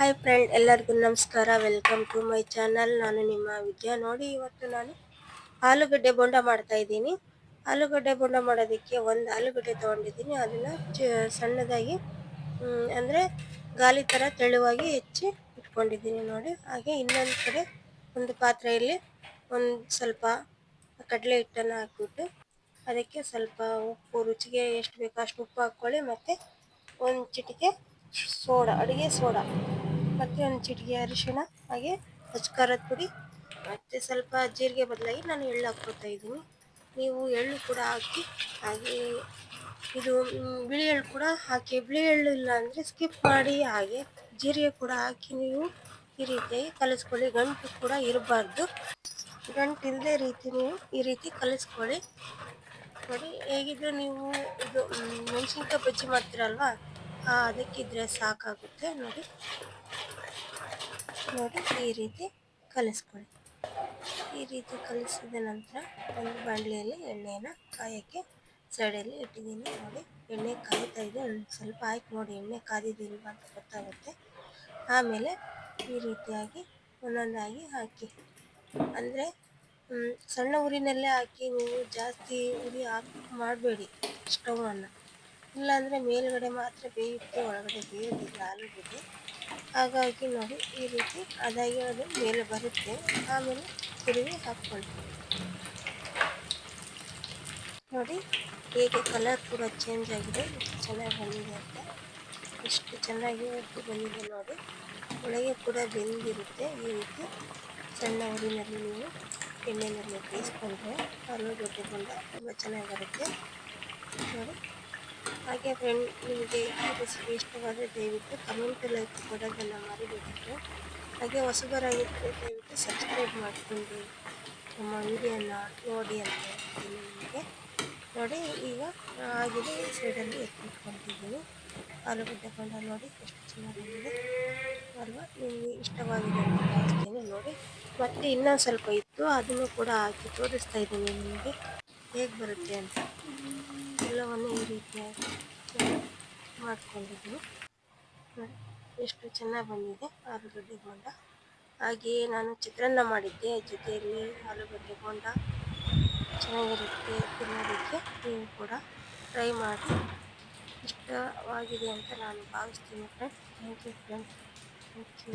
Hi friend ಎಲ್ಲರಿಗೂ ನಮಸ್ಕಾರ. Welcome to my channel ನಾನು ನಿಮ್ಮ ವಿದ್ಯಾ. ನೋಡಿ, ಇವತ್ತು ನಾನು ಆಲೂಗಡ್ಡೆ ಬೋಂಡ ಮಾಡ್ತಾ ಇದ್ದೀನಿ. ಆಲೂಗಡ್ಡೆ ಬೋಂಡ ಮಾಡೋದಕ್ಕೆ ಒಂದು ಆಲೂಗಡ್ಡೆ ತೊಗೊಂಡಿದ್ದೀನಿ. ಅದನ್ನು ಸಣ್ಣದಾಗಿ ಅಂದರೆ ಗಾಲಿ ಥರ ತೆಳುವಾಗಿ ಹೆಚ್ಚಿ ಇಟ್ಕೊಂಡಿದ್ದೀನಿ ನೋಡಿ. ಹಾಗೆ ಇನ್ನೊಂದು ಕಡೆ ಒಂದು ಪಾತ್ರೆಯಲ್ಲಿ ಒಂದು ಸ್ವಲ್ಪ ಕಡಲೆ ಹಿಟ್ಟನ್ನು ಹಾಕ್ಬಿಟ್ಟು ಅದಕ್ಕೆ ಸ್ವಲ್ಪ ಉಪ್ಪು, ರುಚಿಗೆ ಎಷ್ಟು ಬೇಕೋ ಅಷ್ಟು ಉಪ್ಪು ಹಾಕ್ಕೊಳ್ಳಿ. ಮತ್ತು ಒಂದು ಚಿಟಿಕೆ ಸೋಡಾ, ಅಡುಗೆ ಸೋಡಾ. ಮತ್ತು ಒಂದು ಚಿಟಿಗೆ ಅರಿಶಿಣ, ಹಾಗೆ ಖಾರದ ಪುಡಿ, ಮತ್ತು ಸ್ವಲ್ಪ ಜೀರಿಗೆ ಬದಲಾಗಿ ನಾನು ಎಳ್ಳು ಹಾಕ್ಕೊತಾ ಇದ್ದೀನಿ. ನೀವು ಎಳ್ಳು ಕೂಡ ಹಾಕಿ, ಹಾಗೆ ಇದು ಬಿಳಿ ಎಳ್ಳು ಕೂಡ ಹಾಕಿ, ಬಿಳಿ ಎಳ್ಳು ಇಲ್ಲ ಅಂದರೆ ಸ್ಕಿಪ್ ಮಾಡಿ ಹಾಗೆ ಜೀರಿಗೆ ಕೂಡ ಹಾಕಿ ನೀವು ಈ ರೀತಿಯಾಗಿ ಕಲಿಸ್ಕೊಳ್ಳಿ. ಗಂಟು ಕೂಡ ಇರಬಾರ್ದು. ಗಂಟು ಇಲ್ಲದೇ ರೀತಿ ನೀವು ಈ ರೀತಿ ಕಲಿಸ್ಕೊಳ್ಳಿ. ನೋಡಿ, ಹೇಗಿದ್ರೆ ನೀವು ಇದು ಮೆಣಸಿನ್ಕಾಯಿ ಬಜ್ಜಿ ಮಾಡ್ತೀರಲ್ವಾ? ಅದಕ್ಕಿದ್ರೆ ಸಾಕಾಗುತ್ತೆ ನೋಡಿ. ನೋಡಿ, ಈ ರೀತಿ ಕಲಿಸ್ಕೊಳ್ಳಿ. ಈ ರೀತಿ ಕಲಿಸಿದ ನಂತರ ಒಂದು ಬಾಣಲೆಯಲ್ಲಿ ಎಣ್ಣೆನ ಕಾಯೋಕ್ಕೆ ಸೈಡಲ್ಲಿ ಇಟ್ಟಿದ್ದೀನಿ. ನೋಡಿ, ಎಣ್ಣೆ ಕಾಯ್ತಾ ಇದೆ. ಒಂದು ಸ್ವಲ್ಪ ಹಾಕಿ ನೋಡಿ, ಎಣ್ಣೆ ಕಾದಿದ್ದೀನಿ ಅಂತ ಗೊತ್ತಾಗುತ್ತೆ. ಆಮೇಲೆ ಈ ರೀತಿಯಾಗಿ ಒಂದೊಂದಾಗಿ ಹಾಕಿ. ಅಂದರೆ ಸಣ್ಣ ಉರಿನಲ್ಲೇ ಹಾಕಿ ನೀವು ಜಾಸ್ತಿ ಉರಿ ಹಾಕಿ ಮಾಡಬೇಡಿ ಸ್ಟವನ್ನು. ಇಲ್ಲಾಂದರೆ ಮೇಲ್ಗಡೆ ಮಾತ್ರ ಬೇಯುತ್ತೆ ಒಳಗಡೆ ಬೇಯೋದಿಲ್ಲ ಆಲೂಗಡ್ಡೆ ಹಾಗಾಗಿ ನೋಡಿ ಈ ರೀತಿ ಅದಾಗಿ ಅದು ಮೇಲೆ ಬರುತ್ತೆ. ಆಮೇಲೆ ತಿರುಗಿ ಹಾಕ್ಕೊಳ್ತೀವಿ. ನೋಡಿ ಹೇಗೆ ಕಲರ್ ಕೂಡ ಚೇಂಜ್ ಆಗಿದೆ. ಚೆನ್ನಾಗಿ ಬಂದಿದೆ ಅಂತ. ಎಷ್ಟು ಚೆನ್ನಾಗಿ ಉಪ್ಪು ಬಂದಿದೆ ನೋಡಿ. ಒಳಗೆ ಕೂಡ ಬೆಂದಿರುತ್ತೆ. ಈ ರೀತಿ ಸಣ್ಣ ಊರಿನಲ್ಲಿ ನೀವು ಎಣ್ಣೆನಲ್ಲಿ ಬೇಯಿಸ್ಕೊಂಡ್ರೆ ಆಲೂಗಡ್ಡೆ ಬಂದ ತುಂಬ ಚೆನ್ನಾಗಿ ಬರುತ್ತೆ. ನೋಡಿ. ಹಾಗೆ ಫ್ರೆಂಡ್ ನಿಮಗೆ ಈ ರೆಸಿಪಿ ಇಷ್ಟವಾದರೆ ದಯವಿಟ್ಟು ಕಮೆಂಟ್ ಲೈಕ್ ಕೊಡೋದನ್ನು ಮರಿಬೇಕಿತ್ತು ಹಾಗೆ ಹೊಸಬರಾಗಿದ್ದರೆ ದಯವಿಟ್ಟು ಸಬ್ಸ್ಕ್ರೈಬ್ ಮಾಡಿಕೊಂಡು ನಮ್ಮ ವಿಡಿಯೋನ ನೋಡಿ ಅಂತ ಹೇಳ್ತೀನಿ ನಿಮಗೆ. ನೋಡಿ, ಈಗ ಆಗಿದೆ. ಸೈಡಲ್ಲಿ ಎತ್ತಿಟ್ಕೊಂಡಿದ್ದೀನಿ. ಆಲೂಗಡ್ಡೆ ಕೊಂಡ ನೋಡಿ ಎಷ್ಟು ಚೆನ್ನಾಗಿದೆ. ಅಲ್ವಾ? ನಿಮಗೆ ಇಷ್ಟವಾಗಿದೆ ಅಂತ ಹೇಳ್ತೀನಿ ನೋಡಿ. ಮತ್ತೆ ಇನ್ನೊಂದು ಸ್ವಲ್ಪ ಇತ್ತು, ಅದನ್ನು ಕೂಡ ಹಾಕಿ ತೋರಿಸ್ತಾ ಇದ್ದೀನಿ ನಿಮಗೆ. ಹೇಗೆ ಬರುತ್ತೆ ಅಂತ. ಎಲ್ಲವನ್ನು ಈ ರೀತಿಯಾಗಿ ಮಾಡ್ಕೊಂಡಿದ್ದೀನಿ ಎಷ್ಟು ಚೆನ್ನಾಗಿ ಬಂದಿದೆ ಆಲೂಗಡ್ಡೆ ಬೋಂಡ ಹಾಗೆಯೇ ನಾನು ಚಿತ್ರಾನ್ನ ಮಾಡಿದ್ದೆ, ಜೊತೆಯಲ್ಲಿ ಆಲೂಗಡ್ಡೆ ಬೋಂಡ ಚೆನ್ನಾಗಿರುತ್ತೆ ತಿನ್ನೋದಕ್ಕೆ, ನೀವು ಕೂಡ ಟ್ರೈ ಮಾಡಿ. ಇಷ್ಟವಾಗಿದೆ ಅಂತ ನಾನು ಭಾವಿಸ್ತೀನಿ friend thank you friends thank you